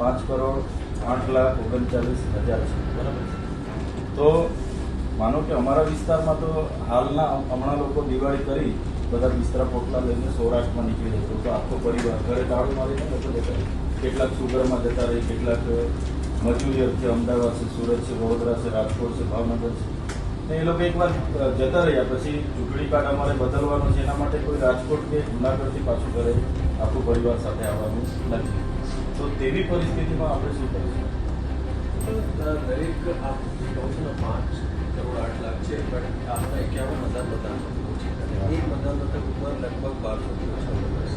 પાંચ કરોડ, આઠ લાખ, ઓગણચાલીસ હજાર છે. બરાબર તો માનો કે અમારા વિસ્તારમાં તો હાલના હમણાં લોકો દિવાળી કરી, બધા બિસ્તરા પોટલા લઈને સૌરાષ્ટ્રમાં નીકળી જતો તો આખો પરિવાર ઘરે તાળું મારીને લોકો જતા કેટલાક સુગરમાં જતા રહે, કેટલાક મજૂરી અર્થે અમદાવાદ છે, સુરત છે, વડોદરા છે, રાજકોટ છે, ભાવનગર છે. ને એ લોકો એકવાર જતા રહ્યા. પછી ચૂંટણી કાર્ડ અમારે બદલવાનો છે. એના માટે કોઈ રાજકોટ કે જુનાગઢથી પાછું ઘરે આખું પરિવાર સાથે આવવાનું નથી. તો તેવી પરિસ્થિતિમાં આપણે શું કરીશું દરેક આપ જે કહો છો ને પાંચ કરોડ આઠ લાખ છે પણ આપણા એકાવન મતદાન મતદાન મથકો છે અને એક મતદાન મથક ઉપર લગભગ બારસોથી ઓછા મતદાર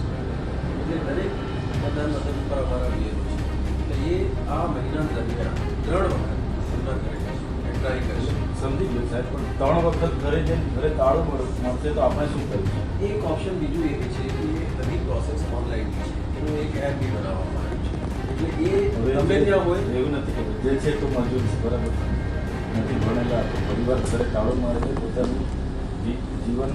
છે એટલે દરેક મતદાન મથક ઉપર અમારા વીએલઓ છે એટલે એ આ મહિના દરમિયાન ત્રણ વખત સુના કરે છે એન્ટ્રાઈ કરશે સમજી ગયો સાહેબ પણ ત્રણ વખત ઘરે જઈને ઘરે તાળું મળ- મળશે તો આપણે શું કરીશું એક ઓપ્શન બીજું એ છે કે એ બધી પ્રોસેસ ઓનલાઈન છે એનું એક એપ બી બનાવવામાં આવ્યું છે એટલે એ ગમે ત્યાં હોય. એવું નથી કે જે છે તો મજૂર છે બરાબર? નથી ભણેલા તો પરિવાર ઘરે તાળું મારે છે પોતાનું જીવન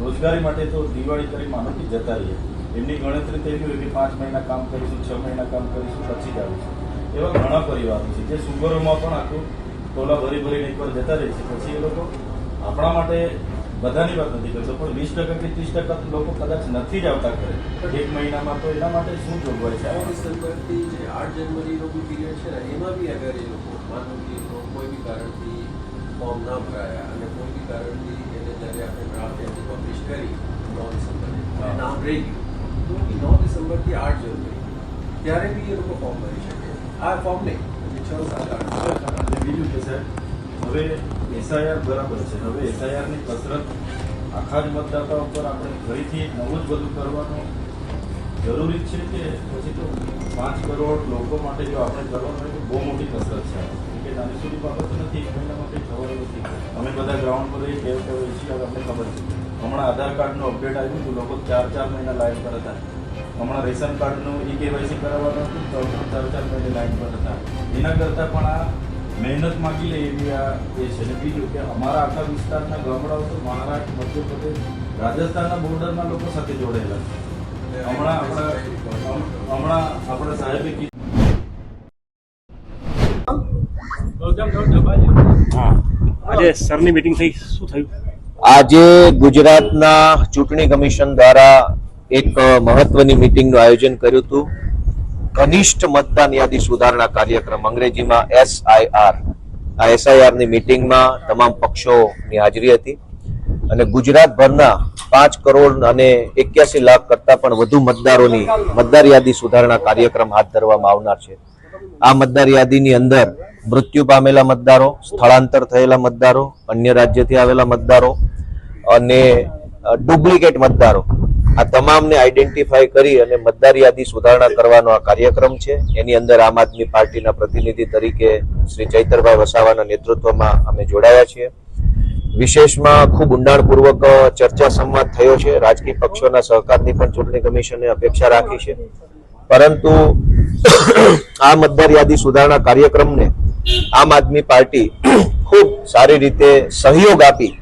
રોજગારી માટે તો દિવાળી કરી માનો કે જતા રહીએ. એમની ગણતરી એવી હોય કે પાંચ મહિના કામ કરીશું છ મહિના કામ કરીશું પછી જ આવીશું. એવા ઘણા પરિવારો છે જે સુગરોમાં પણ આખું ટોલા ભરી ભરીને એકવાર જતા રહે છે. પછી એ લોકો આપણા માટે બધાની વાત નથી કરતો પણ વીસ ટકા કે ત્રીસ ટકા લોકો કદાચ નથી જ આવતા કરે એક મહિનામાં તો એના માટે શું જોગવાઈ છે આ આમાં? ડિસેમ્બરથી જે આઠ જનવરીનો બી પીરિયડ છે ને એમાં બી અગર એ લોકો માનો કે કોઈ બી કારણથી ફોર્મ ના ભરાયા અને કોઈ બી કારણથી એને જ્યારે આપણે ડ્રાફ્ટ એની પબ્લિશ કરી નવ ડિસેમ્બરે. નામ રહી ગયું તો બી નવ ડિસેમ્બરથી આઠ જનવરી ત્યારે બી એ લોકો ફોર્મ ભરી શકે આ ફોર્મ નહીં છ સાત આઠ બીજું કે સાહેબ હવે એસઆઈઆર બરાબર છે. હવે એસઆઈઆરની કસરત આખા જ મતદાતાઓ પર આપણે ફરીથી નવું જ બધું કરવાનું જરૂરી છે કે પછી તો પાંચ કરોડ લોકો માટે જો આપણે કરવાનું હોય તો બહુ મોટી કસરત છે. કે નાની સુધી બાબત નથી, એક મહિનામાં કંઈ ખબર નથી. અમે બધા ગ્રાઉન્ડ પર એ કેવું કેવું છીએ અમને ખબર છે. હમણાં આધાર કાર્ડનું અપડેટ આવ્યું હતું, લોકો ચાર ચાર મહિના લાઈન પર હતા. હમણાં રેશન કાર્ડનું ઈ કેવાયસી કરાવવાનું હતું, તો ચાર ચાર મહિને લાઈન પર હતા. એના કરતાં પણ આ મહેનત માગી લે એવી આ એ છે. ને બીજું કે અમારા આખા વિસ્તારના ગામડાઓ તો મહારાષ્ટ્ર મધ્યપ્રદેશ રાજસ્થાનના બોર્ડરના લોકો સાથે જોડાયેલા છે. હમણાં આપણા હમણાં આપણા સાહેબે કીધું. આજે સરની મીટિંગ થઈ. શું થયું? આજે ગુજરાતના ચૂંટણી કમિશન દ્વારા એક મહત્વની મીટિંગનું આયોજન કર્યું હતું. કનિષ્ઠ મતદાન યાદી સુધારણા કાર્યક્રમ અંગ્રેજીમાં એસઆઈઆર આ એસઆઈઆરની મીટિંગમાં તમામ પક્ષોની હાજરી હતી અને ગુજરાતભરના પાંચ કરોડ અને એક્યાસી લાખ કરતા પણ વધુ મતદારોની મતદાર યાદી સુધારણા કાર્યક્રમ હાથ ધરવામાં આવનાર છે. આ મતદાર યાદીની અંદર મૃત્યુ પામેલા મતદારો, સ્થળાંતર થયેલા મતદારો, અન્ય રાજ્યથી આવેલા મતદારો અને ડુપ્લિકેટ મતદારો આ તમામને આઈડેન્ટિફાઈ કરી અને મતદાર યાદી સુધારણા કરવાનો આ કાર્યક્રમ છે. એની અંદર આમ આદમી પાર્ટીના પ્રતિનિધિ તરીકે શ્રી ચૈતરભાઈ વસાવાના નેતૃત્વમાં અમે જોડાયા છીએ. વિશેષમાં ખૂબ ઊંડાણપૂર્વક ચર્ચા સંવાદ થયો છે. રાજકીય પક્ષોના સહકારની પણ ચૂંટણી કમિશને અપેક્ષા રાખી છે. પરંતુ આ મતદાર યાદી સુધારણા કાર્યક્રમને આમ આદમી પાર્ટી ખૂબ સારી રીતે સહયોગ આપી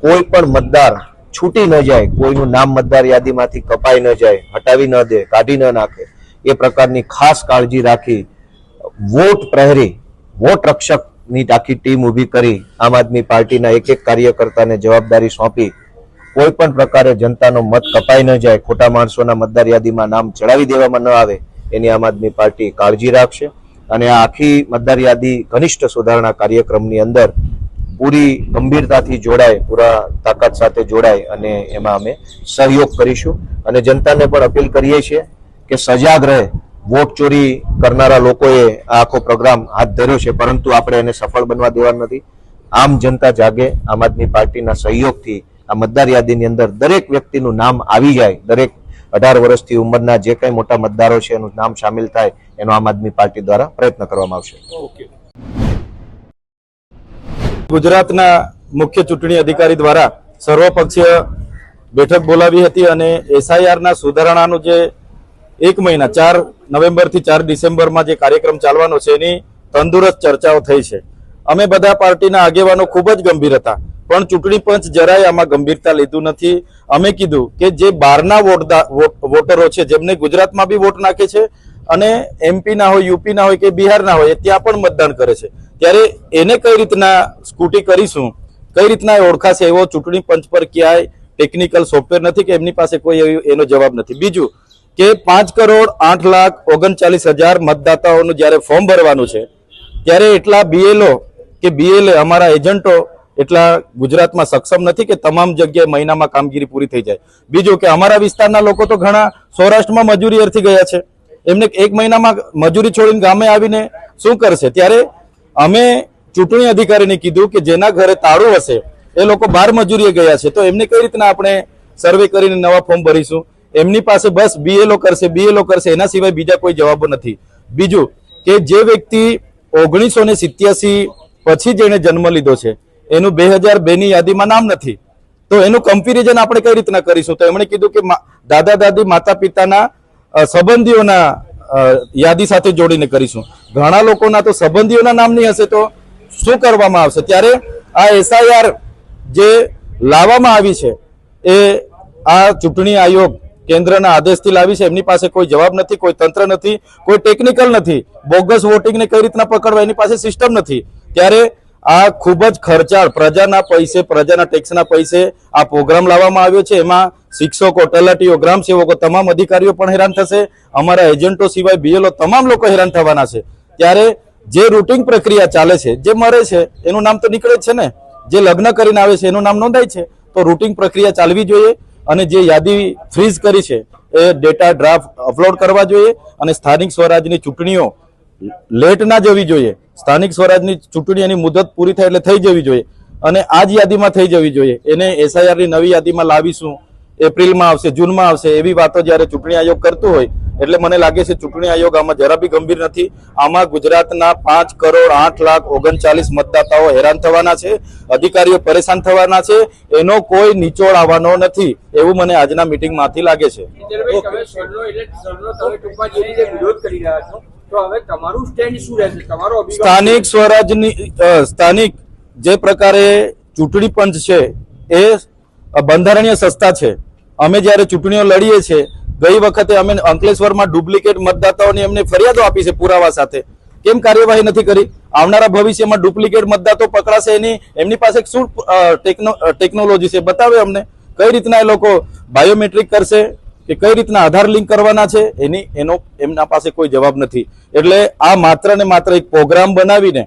કોઈ પણ મતદાર છૂટી ન જાય, કોઈનું નામ મતદાર યાદીમાંથી કપાઈ ન જાય, હટાવી ન દે, કાઢી ન નાખે, એ પ્રકારની ખાસ કાળજી રાખી વોટ પ્રહરી, વોટ રક્ષકની આખી ટીમ ઊભી કરી, આમ આદમી પાર્ટીના એક એક કાર્યકર્તાને જવાબદારી સોંપી. કોઈ પણ પ્રકારે જનતાનો મત કપાઈ ન જાય, ખોટા માણસોના મતદાર યાદીમાં નામ ચડાવી દેવામાં ન આવે, એની આમ આદમી પાર્ટી કાળજી રાખશે. અને આ આખી મતદાર યાદી ઘનિષ્ઠ સુધારણા કાર્યક્રમની અંદર પૂરી ગંભીરતાથી જોડાય, પૂરા તાકાત સાથે જોડાય અને એમાં અમે સહયોગ કરીશું. અને જનતાને પણ અપીલ કરીએ છીએ કે સજાગ રહે. વોટ ચોરી કરનારા લોકોએ આ આખો પ્રોગ્રામ હાથ ધર્યો છે, પરંતુ આપણે એને સફળ બનવા દેવા નથી. આમ જનતા જાગે, આમ આદમી પાર્ટીના સહયોગથી આ મતદાર યાદીની અંદર દરેક વ્યક્તિનું નામ આવી જાય. દરેક અઢાર વર્ષથી ઉંમરના જે કઈ મોટા મતદારો છે, એનું નામ સામેલ થાય, એનો આમ આદમી પાર્ટી દ્વારા પ્રયત્ન કરવામાં આવશે. ગુજરાતના મુખ્ય ચૂંટણી અધિકારી દ્વારા સર્વપક્ષીય બેઠક બોલાવી હતી અને એસઆઈઆરના સુધારણાનું જે એક મહિના, ચાર નવેમ્બરથી ચાર ડિસેમ્બરમાં જે કાર્યક્રમ ચાલવાનો છે, એની તંદુરસ્ત ચર્ચાઓ થઈ છે. અમે બધા પાર્ટીના આગેવાનો ખૂબ જ ગંભીર હતા, પણ ચૂંટણી પંચ જરાય આમાં ગંભીરતા લીધું નથી. અમે કીધું કે જે બહારના વોટરો છે, જેમને ગુજરાતમાં બી વોટ નાખે છે અને એમપી ના હોય યુપી ના હોય કે બિહાર ના હોય ત્યાં પણ મતદાન કરે છે. ત્યારે એને કઈ રીતના સ્કૂટી કરીશું, કઈ રીતના એ ઓળખાશે, એવો ચૂંટણી પંચ પર ક્યાંય ટેકનિકલ સોફ્ટવેર નથી કે એમની પાસે કોઈ એનો જવાબ નથી. બીજું કે પાંચ કરોડ આઠ લાખ ઓગણચાલીસ હજાર મતદાતાઓનું જ્યારે ફોર્મ ભરવાનું છે, ત્યારે એટલા બીએલઓ કે બીએલએ અમારા એજન્ટો એટલા ગુજરાતમાં સક્ષમ નથી કે તમામ જગ્યાએ મહિનામાં કામગીરી પૂરી થઈ જાય. બીજું કે અમારા વિસ્તારના લોકો તો ઘણા સૌરાષ્ટ્રમાં મજૂરી અર્થી ગયા છે. એમને એક મહિનામાં મજૂરી છોડીને ગામે આવીને શું કરશે? ત્યારે અમે ચૂંટણી અધિકારીને કીધું કે જેના ઘરે તાળું હશે, એ લોકો બાર મજૂરીએ ગયા છે. તો એમને કઈ રીતના આપણે સર્વે કરીને નવા ફોર્મ ભરીશું? એમની પાસે બસ બીએલઓ કરશે બીએલઓ કરશે, એના સિવાય બીજા કોઈ જવાબો નથી. બીજું કે જે વ્યક્તિ ઓગણીસો ને સિત્યાસી પછી જેને જન્મ લીધો છે, એનું બે હજાર બે ની યાદીમાં નામ નથી. તો એનું કમ્પેરિઝન આપણે કઈ રીતના કરીશું? તો એમણે કીધું કે દાદા દાદી માતા પિતાના સંબંધીઓના યાદી સાથે જોડીને કરીશું. ઘણા લોકોના તો સંબંધીઓના નામની હશે તો શું કરવામાં આવશે? ત્યારે આ એસઆઈઆર જે લાવવામાં આવી છે, એ આ ચૂંટણી આયોગ કેન્દ્રના આદેશથી લાવી છે. એમની પાસે કોઈ જવાબ નથી, કોઈ તંત્ર નથી, કોઈ ટેકનિકલ નથી. બોગસ વોટિંગને કઈ રીતના પકડવા, એની પાસે સિસ્ટમ નથી. ત્યારે આ ખૂબ જ ખર્ચાળ, પ્રજાના પૈસે, પ્રજાના ટેક્સના પૈસે આ પ્રોગ્રામ લાવવામાં આવ્યો છે. એમાં શિક્ષકો, તલાટીઓ ગ્રામ સેવકો તમામ અધિકારીઓ પણ હેરાન થશે. અમારા એજન્ટો સિવાય બીએલઓ તમામ લોકો હેરાન થવાના છે. ત્યારે જે રૂટિંગ પ્રક્રિયા ચાલે છે, જે મરે છે, એનું નામ તો નીકળે છે ને? જે લગ્ન કરીને આવે છે, એનું નામ નોંધાય છે? તો રૂટિંગ પ્રક્રિયા ચાલવી જોઈએ અને જે યાદી ફ્રીઝ કરી છે, એ ડેટા ડ્રાફ્ટ અપલોડ કરવા જોઈએ અને સ્થાનિક સ્વરાજની ચૂંટણીઓ લેટ ના જવી જોઈએ. સ્થાનિક સ્વરાજની ચૂંટણી એની મુદત પૂરી થાય એટલે થઈ જવી જોઈએ. અને આ જ યાદીમાં થઈ જવી જોઈએ. એને એસઆઈઆરની નવી યાદીમાં લાવીશું. એપ્રિલમાં આવશે જૂનમાં આવશે એવી વાતો જ્યારે ચૂંટણી આયોગ કરતું હોય એટલે મને લાગે છે ચૂંટણી આયોગ આમાં જરા બી ગંભીર નથી. આમાં ગુજરાતના પાંચ કરોડ આઠ લાખ ઓગણચાલીસ મતદાતાઓ હેરાન થવાના છે અધિકારીઓ પરેશાન થવાના છે એનો કોઈ નિચોડ આવવાનો નથી એવું મને આજના મિટિંગમાંથી લાગે છે. સ્થાનિક સ્વરાજની સ્થાનિક જે પ્રકારે ચૂંટણી પંચ છે એ બંધારણીય સંસ્થા છે. અમે જ્યારે ચૂંટણીઓ લડીએ છીએ, ગઈ વખતે અમે અંકલેશ્વરમાં ડુપ્લિકેટ મતદાતાઓની એમને ફરિયાદો આપી છે પુરાવા સાથે. કેમ કાર્યવાહી નથી કરી? આવનારા ભવિષ્યમાં ડુપ્લિકેટ મતદાતો પકડાશે એની એમની પાસે શું ટેકનોલોજી છે? બતાવે અમને. કઈ રીતના એ લોકો બાયોમેટ્રિક કરશે? કે કઈ રીતના આધાર લિંક કરવાના છે? એની, એનો, એમના પાસે કોઈ જવાબ નથી. એટલે આ માત્ર ને માત્ર એક પ્રોગ્રામ બનાવીને,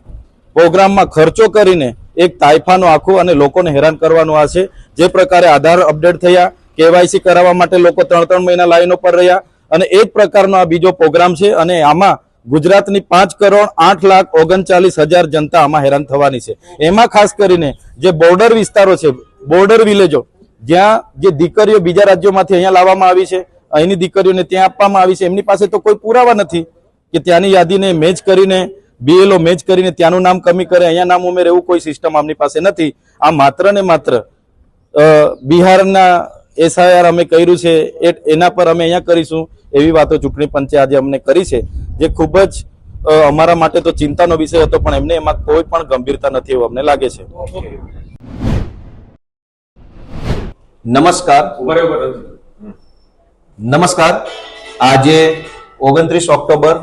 પ્રોગ્રામમાં ખર્ચો કરીને એક તાઇફાનું આખું અને લોકોને હેરાન કરવાનું આ છે. જે પ્રકારે આધાર અપડેટ થયા કેવાયસી કરાવવા માટે લોકો ત્રણ ત્રણ મહિના લાઈનો પર રહ્યા અને એ જ પ્રકારનો આ બીજો પ્રોગ્રામ છે અને આમાં ગુજરાતની પાંચ કરોડ આઠ લાખ ઓગણચાલીસ હજાર જનતા આમાં હેરાન થવાની છે. એમાં ખાસ કરીને જે બોર્ડર વિસ્તારો છે, બોર્ડર વિલેજો, જ્યાં જે દીકરીઓ બીજા રાજ્યોમાંથી અહીંયા લાવવામાં આવી છે, અહીંની દીકરીઓને ત્યાં આપવામાં આવી છે, એમની પાસે તો કોઈ પુરાવા નથી કે ત્યાંની યાદીને મેચ કરીને બીએલઓ મેચ કરીને ત્યાંનું નામ કમી કરે, અહીંયા નામ ઉમેરે એવું કોઈ સિસ્ટમ આમની પાસે નથી. આ માત્ર ને માત્ર બિહારના એસઆઈઆર અમે કર્યું છે એના પર અમે અહીંયા કરીશું, એવી વાતો ચૂંટણી પંચે આજે અમને કરી છે, જે ખૂબ જ અમારા માટે તો ચિંતાનો વિષય હતો, પણ એમને એમાં કોઈ પણ ગંભીરતા નથી એવું અમને લાગે છે. નમસ્કાર. નમસ્કાર. આજે ઓગણત્રીસ ઓક્ટોબર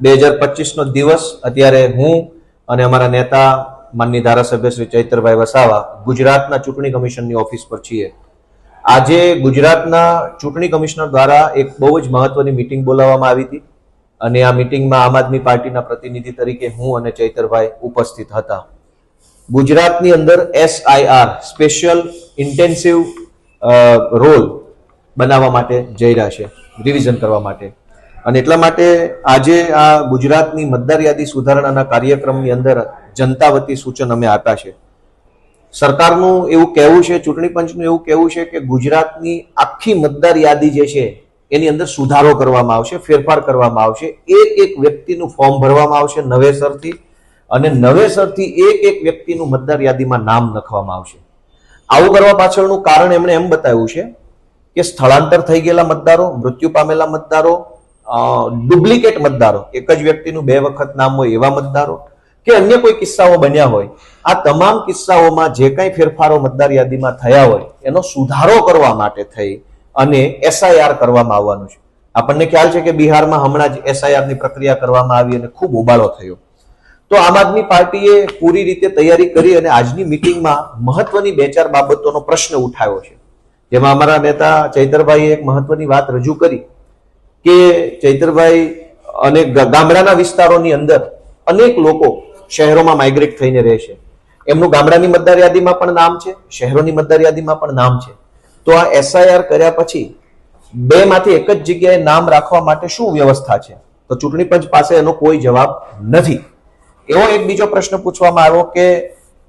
બે હજાર પચીસનો દિવસ, અત્યારે હું અને અમારા નેતા માનની ધારાસભ્ય શ્રી ચૈતરભાઈ વસાવા ગુજરાતના ચૂંટણી કમિશનની ઓફિસ પર છીએ. આજે ગુજરાતના ચૂંટણી કમિશનર દ્વારા એક બહુ જ મહત્વની મિટિંગ બોલાવવામાં આવી હતી. અને આ મિટિંગમાં આમ આદમી પાર્ટીના પ્રતિનિધિ તરીકે હું અને ચૈતરભાઈ ઉપસ્થિત હતા. ગુજરાતની અંદર એસઆઈઆર સ્પેશિયલ ઇન્ટેન્સિવ રોલ બનાવવા માટે જઈ રહ્યા છે રિવિઝન કરવા માટે. અને એટલા માટે આજે આ ગુજરાતની મતદાર યાદી સુધારણાના કાર્યક્રમની અંદર જનતા વતી સૂચન અમે આપ્યા છે. સરકારનું એવું કહેવું છે, ચૂંટણી પંચનું એવું કહેવું છે કે ગુજરાતની આખી મતદાર યાદી જે છે, એની અંદર સુધારો કરવામાં આવશે, ફેરફાર કરવામાં આવશે. એક એક વ્યક્તિનું ફોર્મ ભરવામાં આવશે નવેસરથી અને નવેસરથી એક એક વ્યક્તિનું મતદાર યાદીમાં નામ લખવામાં આવશે. આવું કરવા પાછળનું કારણ એમણે એમ બતાવ્યું છે કે સ્થળાંતર થઈ ગયેલા મતદારો, મૃત્યુ પામેલા મતદારો ડુપ્લિકેટ મતદારો, એક જ વ્યક્તિનું બે વખત નામ હોય એવા મતદારો કે અન્ય કોઈ કિસ્સાઓ બન્યા હોય. આ તમામ કિસ્સાઓમાં જે કંઈ ફેરફારો મતદાર યાદીમાં થયા હોય, એનો સુધારો કરવા માટે થઈ અને એસઆઈઆર કરવામાં આવવાનું છે. આપણને ખ્યાલ છે કે બિહારમાં હમણાં જ એસઆઈઆરની પ્રક્રિયા કરવામાં આવી અને ખૂબ ઉબાળો થયો. તો આમ આદમી પાર્ટીએ પૂરી રીતે તૈયારી કરી અને આજની મિટિંગમાં મહત્વની બે ચાર બાબતોનો પ્રશ્ન ઉઠાવ્યો છે. જેમાં અમારા નેતા ચૈતરભાઈએ એક મહત્વની વાત રજૂ કરી કે ચૈતરભાઈ અને ગામડાના વિસ્તારોની અંદર અનેક લોકો શહેરોમાં માઇગ્રેટ થઈને રહે છે. એમનું ગામડાની મતદાર યાદીમાં પણ નામ છે, શહેરોની મતદાર યાદીમાં પણ નામ છે. તો આ એસઆઈઆર કર્યા પછી બે માંથી એક જ જગ્યાએ નામ રાખવા માટે શું વ્યવસ્થા છે? તો ચૂંટણી પંચ પાસે એનો કોઈ જવાબ નથી. એવો એક બીજો પ્રશ્ન પૂછવામાં આવ્યો કે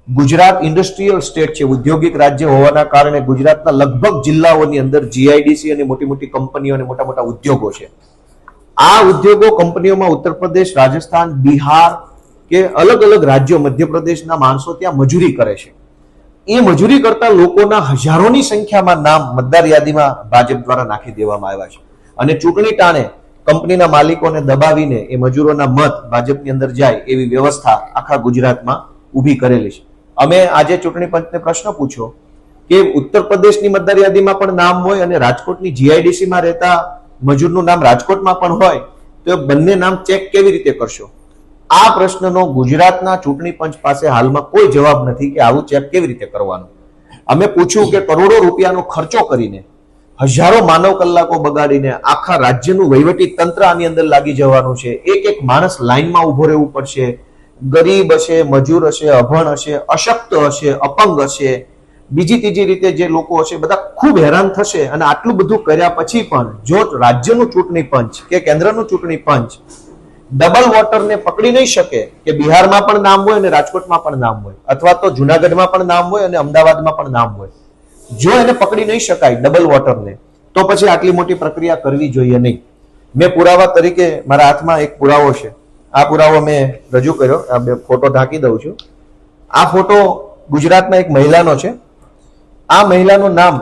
ગુજરાત ઇન્ડસ્ટ્રીયલ સ્ટેટ છે ઔદ્યોગિક રાજ્ય હોવાના કારણે ગુજરાતના લગભગ જિલ્લાઓની અંદર જીઆઈડીસી અને મોટી મોટી કંપનીઓ અને મોટા મોટા ઉદ્યોગો છે. આ ઉદ્યોગો કંપનીઓમાં ઉત્તર પ્રદેશ, રાજસ્થાન, બિહાર કે અલગ અલગ રાજ્યો, મધ્યપ્રદેશના માણસો ત્યાં મજૂરી કરે છે. એ મજૂરી કરતા લોકોના હજારોની સંખ્યામાં નામ મતદાર યાદીમાં ભાજપ દ્વારા નાખી દેવામાં આવ્યા છે. અને ચૂંટણી ટાણે કંપનીના માલિકોને દબાવીને એ મજૂરોના મત ભાજપની અંદર જાય એવી વ્યવસ્થા આખા ગુજરાતમાં ઊભી કરેલી છે. અમે આજે ચૂંટણી પંચને પ્રશ્ન પૂછ્યો કે ઉત્તર પ્રદેશની મતદાર યાદીમાં પણ નામ હોય અને રાજકોટની જીઆઈડીસીમાં રહેતા મજૂરનું નામ રાજકોટમાં પણ હોય, તો બંને નામ ચેક કેવી રીતે કરશો? આ પ્રશ્નનો ગુજરાતના ચૂંટણી પંચ પાસે હાલમાં કોઈ જવાબ નથી કે આવું ચેક કેવી રીતે કરવાનું. અમે પૂછ્યું કે કરોડો રૂપિયાનો ખર્ચો કરીને હજારો માનવ કલાકો બગાડીને આખા રાજ્યનું વહીવટી તંત્ર આની અંદર લાગી જવાનું છે. એક એક માણસ લાઈનમાં ઊભો રહેવું પડશે. ગરીબ હશે, મજૂર હશે, અભણ હશે, અશક્ત હશે, અપંગ હશે. બીજી ત્રીજી રીતે જે લોકો હશે, બધા ખૂબ હેરાન થશે અને આટલું બધું કર્યા પછી પણ જો રાજ્યનું ચૂંટણી પંચ કે કેન્દ્રનું ચૂંટણી પંચ ડબલ વોટરને પકડી નહીં શકે કે બિહારમાં પણ નામ હોય અને રાજકોટમાં પણ નામ હોય, અથવા તો જુનાગઢમાં પણ નામ હોય અને અમદાવાદમાં પણ નામ હોય. જો એને પકડી નહીં શકાય ડબલ વોટરને, તો પછી આટલી મોટી પ્રક્રિયા કરવી જોઈએ નહીં. મેં પુરાવા તરીકે મારા હાથમાં એક પુરાવો છે. આ પુરાવો મેં રજૂ કર્યો, આ બે ફોટો ઢાંકી દઉં છું. આ ફોટો ગુજરાતના એક મહિલાનો છે. આ મહિલાનું નામ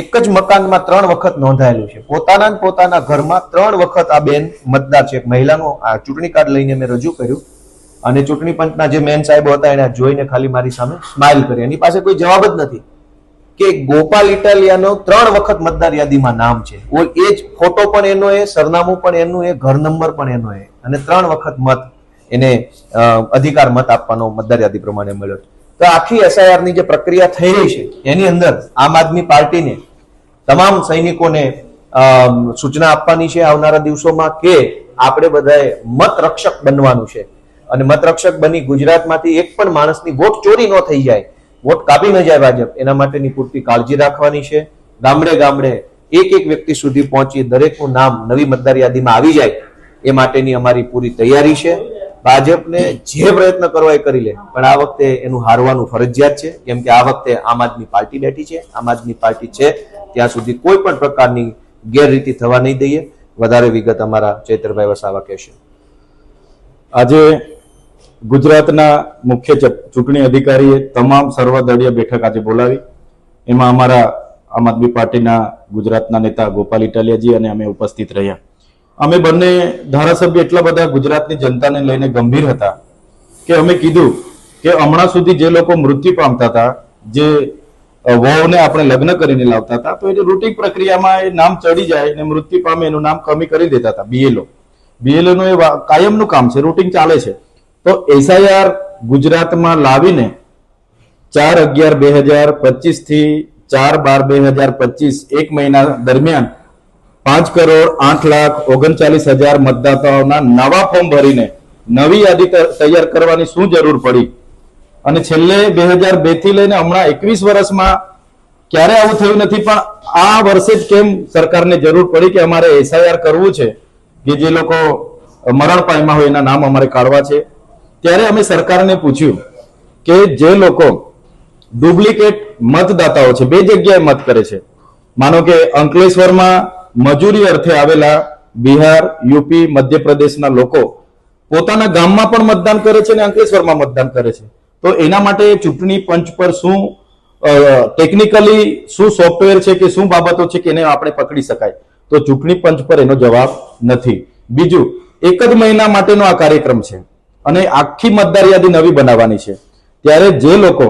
એક જ મકાનમાં ત્રણ વખત નોંધાયેલું છે. પોતાના પોતાના ઘરમાં ત્રણ વખત આ બેન મતદાર છે. એક મહિલાનું આ ચૂંટણી કાર્ડ લઈને મેં રજૂ કર્યું. અને ચૂંટણી પંચના જે મેન સાહેબો હતા, એને જોઈને ખાલી મારી સામે સ્માઇલ કરી. એની પાસે કોઈ જવાબ જ નથી કે ગોપાલ ઇટાલિયાનો ત્રણ વખત મતદાર યાદીમાં નામ છે. એ જ ફોટો પણ એનો એ, સરનામું પણ એનું એ, ઘર નંબર પણ એનો એ. અને ત્રણ વખત મત એને અધિકાર મત આપવાનો મતદાર યાદી પ્રમાણે મળ્યો તો આખી એસઆઈઆરની જે પ્રક્રિયા થઈ રહી છે, એની અંદર આમ આદમી પાર્ટીને, તમામ સૈનિકોને સૂચના આપવાની છે આવનારા દિવસોમાં કે આપણે બધાએ મત રક્ષક બનવાનું છે. અને મત રક્ષક બની ગુજરાતમાંથી એક પણ માણસની વોટ ચોરી ન થઈ જાય, વોટ કાપી ન જાય ભાજપ, એના માટેની પૂરતી કાળજી રાખવાની છે. ગામડે ગામડે એક એક વ્યક્તિ સુધી પહોંચી દરેકનું નામ નવી મતદાર યાદીમાં આવી જાય, એ માટેની અમારી પૂરી તૈયારી છે. ભાજપને જે પ્રયત્ન કરવા એ કરી લે, પણ આ વખતે એનું હારવાનું ફરજિયાત છે, કેમ કે આ વખતે આમ આદમી પાર્ટી બેઠી છે, આમ આદમી પાર્ટી છે, ત્યાં સુધી કોઈ પણ પ્રકારની ગેરરીતિ થવા નહીં દઈએ. વધારે વિગત અમારા ચૈતરભાઈ વસાવા કહેશે. આજે ગુજરાતના મુખ્ય ચૂંટણી અધિકારીએ તમામ સર્વદળીય બેઠક આજે બોલાવી. એમાં અમારા આમ આદમી પાર્ટીના ગુજરાતના નેતા ગોપાલ ઇટાલિયાજી અને અમે ઉપસ્થિત રહ્યા. અમે બંને ધારાસભ્ય એટલા બધા ગુજરાતની જનતાને લઈને ગંભીર હતા કે અમે કીધું કે હમણાં સુધી જે લોકો મૃત્યુ પામતા હતા, જે વહુને આપણે લગ્ન કરીને લાવતા હતા, તો એ રૂટિન પ્રક્રિયામાં એ નામ ચડી જાય અને મૃત્યુ પામે એનું નામ કમી કરી દેતા હતા બીએલઓ બીએલઓનું એ કાયમનું કામ છે, રૂટિન ચાલે છે. તો એસઆઈઆર ગુજરાતમાં લાવીને ચાર અગિયાર બે હજાર પચીસથી ચાર બાર બે હજાર પચીસ એક મહિના દરમિયાન પાંચ કરોડ આઠ લાખ ઓગણચાલીસ હજાર મતદાતાઓના નવા ફોર્મ ભરીને નવી યાદી તૈયાર કરવાની શું જરૂર પડી? અને છેલ્લે બે હજાર બેથી લઈને હમણાં એકવીસ વર્ષમાં ક્યારે આવું થયું નથી? પણ આ વર્ષે જ કેમ સરકારને જરૂર પડી કે અમારે એસઆઈઆર કરવું છે? કે જે લોકો મરણ પામ્યા હોય એના નામ અમારે કાઢવા છે? ત્યારે અમે સરકારને પૂછ્યું કે જે લોકો ડુપ્લિકેટ મતદાતાઓ છે, બે જગ્યાએ મત કરે છે. માનો કે અંકલેશ્વરમાં મજૂરી અર્થે આવેલા બિહાર, યુપી, મધ્યપ્રદેશના લોકો પોતાના ગામમાં પણ મતદાન કરે છે અને અંકલેશ્વરમાં મતદાન કરે છે. તો એના માટે ચૂંટણી પંચ પર શું ટેકનિકલી શું સોફ્ટવેર છે કે શું બાબતો છે કે એને આપણે પકડી શકાય? તો ચૂંટણી પંચ પર એનો જવાબ નથી. બીજું, એક જ મહિના માટેનો આ કાર્યક્રમ છે અને આખી મતદાર યાદી નવી બનાવવાની છે. ત્યારે જે લોકો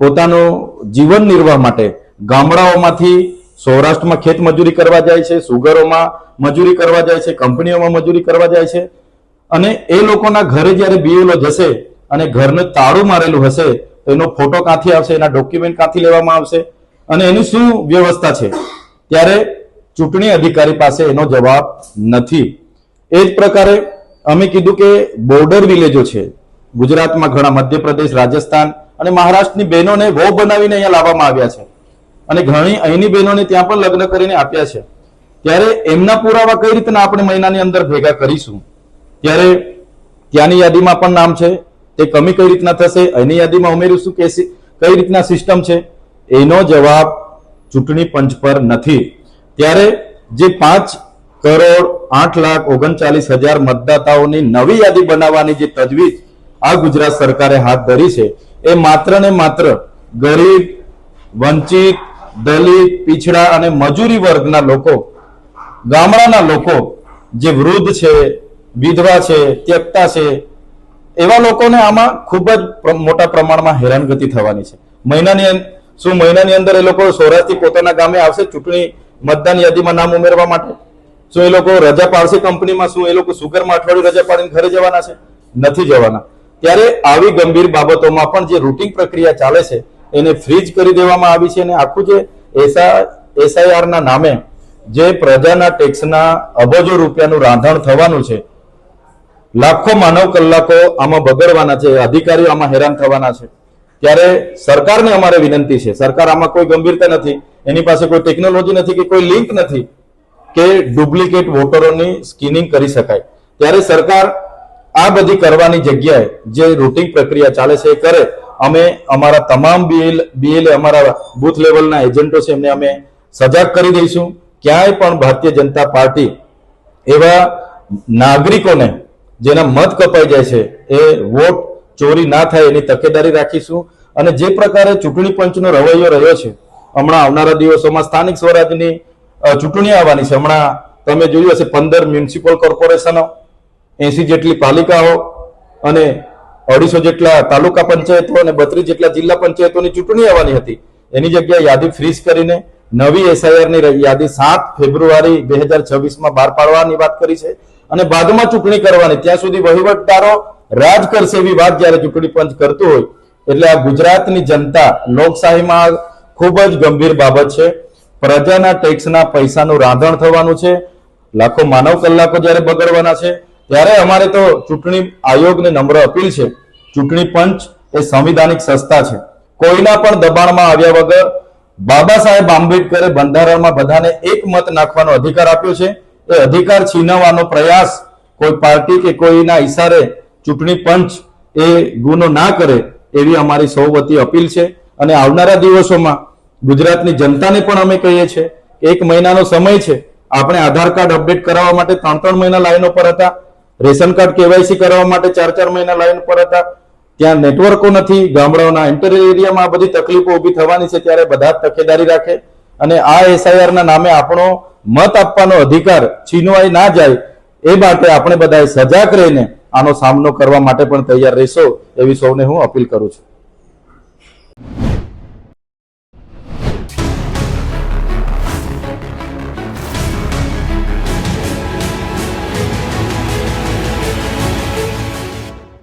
પોતાનું જીવન નિર્વાહ માટે ગામડાઓમાંથી સૌરાષ્ટ્રમાં ખેત મજૂરી કરવા જાય છે, સુગરોમાં મજૂરી કરવા જાય છે, કંપનીઓમાં મજૂરી કરવા જાય છે. અને એ લોકોના ઘરે જ્યારે બીએલઓ જશે અને ઘરને તાળું મારેલું હશે, તો એનો ફોટો કાંથી આવશે, એના ડોક્યુમેન્ટ કાંથી લેવામાં આવશે? અને એની શું વ્યવસ્થા છે? ત્યારે ચૂંટણી અધિકારી પાસે એનો જવાબ નથી. એ જ પ્રકારે અમે કીધું કે બોર્ડર વિલેજો છે. ગુજરાતમાં ઘણા મધ્યપ્રદેશ, રાજસ્થાન અને મહારાષ્ટ્રની બહેનોને વહુ બનાવીને અહીંયા લાવવામાં આવ્યા છે. અને ઘણી અહીંની બહેનોને ત્યાં પણ લગ્ન કરીને આપ્યા છે. ત્યારે એમના પુરાવા કઈ રીતના આપણે મહિનાની અંદર ભેગા કરીશું? ત્યારે ત્યાંની યાદીમાં પણ નામ છે, તે કમી કઈ રીતના થશે, અહીંની યાદીમાં ઉમેરીશું કે કઈ રીતના સિસ્ટમ છે? એનો જવાબ ચૂંટણી પંચ પર નથી. ત્યારે જે પાંચ કરોડ આઠ લાખ ઓગણચાલીસ હજાર મતદાતાઓની નવી યાદી બનાવવાની જે તજવીજ આ ગુજરાત સરકારે હાથ ધરી છે, એ માત્ર ને માત્ર ગરીબ, વંચિત દલિત, પીછડા અને મજૂરી વર્ગના લોકો, ગામડાના લોકો જે વૃદ્ધ છે, વિધવા છે, ત્યક્તા છે, એવા લોકોને આમાં ખૂબ જ મોટા પ્રમાણમાં હેરાનગતિ થવાની છે. મહિનાની શું મહિનાની અંદર એ લોકો સૌરાષ્ટ્રથી પોતાના ગામે આવશે ચૂંટણી મતદાન યાદીમાં નામ ઉમેરવા માટે? શું એ લોકો રજા પાડશે કંપનીમાં? શું એ લોકો સુગરમાં અઠવાડિયું રજા પાડીને ઘરે જવાના છે? નથી જવાના. ત્યારે આવી ગંભીર બાબતોમાં પણ જે રૂટિંગ પ્રક્રિયા ચાલે છે એને ફ્રીજ કરી દેવામાં આવી છે અને આખું જે એસઆ એસઆઈઆરના નામે જે પ્રજાના ટેક્સના અબજો રૂપિયાનું રાંધણ થવાનું છે, લાખો માનવ કલાકો આમાં બગડવાના છે, અધિકારીઓ આમાં હેરાન થવાના છે. ત્યારે સરકારને અમારે વિનંતી છે, સરકાર આમાં કોઈ ગંભીરતા નથી, એની પાસે કોઈ ટેકનોલોજી નથી કે કોઈ લિંક નથી કે ડુપ્લિકેટ વોટરોની સ્કિનિંગ કરી શકાય. ત્યારે સરકાર આ બધી કરવાની જગ્યાએ જે રૂટિંગ પ્રક્રિયા ચાલે છે એ કરે. અમે અમારા તમામ બીએલ બીએલ અમારા બુથ લેવલના એજન્ટો છે, એમને અમે સજાગ કરી દઈશું. ક્યાંય પણ ભારતીય જનતા પાર્ટી એવા નાગરિકોને જેના મત કપાઈ જાય છે, એ વોટ ચોરી ના થાય એની તકેદારી રાખીશું. અને જે પ્રકારે ચૂંટણી પંચનો રવૈયો રહ્યો છે, હમણાં આવનારા દિવસોમાં સ્થાનિક સ્વરાજની ચૂંટણી આવવાની છે. હમણાં તમે જોયું હશે, પંદર મ્યુનિસિપલ કોર્પોરેશનો, એસી જેટલી પાલિકાઓ અને અઢીસો જેટલા તાલુકા પંચાયતો અને બત્રીસ જેટલા જિલ્લા પંચાયતોની ચૂંટણી આવવાની હતી. એની જગ્યાએ યાદી ફ્રીઝ કરીને નવી એસઆઈઆરની યાદી સાત ફેબ્રુઆરી બે હજાર છવ્વીસમાં બહાર પાડવાની વાત કરી છે અને બાદમાં ચૂંટણી કરવાની. ત્યાં સુધી વહીવટદારો રાજ કરશે એવી વાત જ્યારે ચૂંટણી પંચ કરતું હોય. એટલે આ ગુજરાતની જનતા લોકશાહીમાં ખૂબ જ ગંભીર બાબત છે. પ્રજાના ટેક્સના પૈસાનું રાંધણ થવાનું છે. લાખો માનવ કલાકો જ્યારે બગડવાના છે. ત્યારે અમારે તો ચૂંટણી આયોગને નમ્ર અપીલ છે. ચૂંટણી પંચ એ સંવિધાનિક સંસ્થા છે. કોઈના પણ દબાણમાં આવ્યા વગર બાબા સાહેબ આંબેડકરે બંધારણમાં બધાને એક મત નાખવાનો અધિકાર આપ્યો છે. એ અધિકાર છીનવવાનો પ્રયાસ કોઈ પાર્ટી કે કોઈના ઈશારે ચૂંટણી પંચ એ ગુનો ના કરે એવી અમારી સૌ વતી અપીલ છે. અને આવનારા દિવસોમાં ગુજરાતની જનતાને પણ અમે કહીએ છીએ, એક મહિનાનો સમય છે. આપણે આધાર કાર્ડ અપડેટ કરાવવા માટે ત્રણ ત્રણ મહિના લાઈનો પર હતા. રેશન કાર્ડ કેવાયસી કરાવવા માટે ચાર ચાર મહિના લાઈન પર હતા. ત્યાં નેટવર્કો નથી, ગામડાઓના ઇન્ટર એરિયામાં બધી તકલીફો ઊભી થવાની છે ત્યારે બધા તકેદારી રાખે. અને આ એસઆઈઆર ના નામે આપણો મત આપવાનો અધિકાર છીનવાઈ ના જાય એ માટે આપણે બધાએ સજાગ રહીને આનો સામનો કરવા માટે પણ તૈયાર રહેશો એવી સૌને હું અપીલ કરું છું.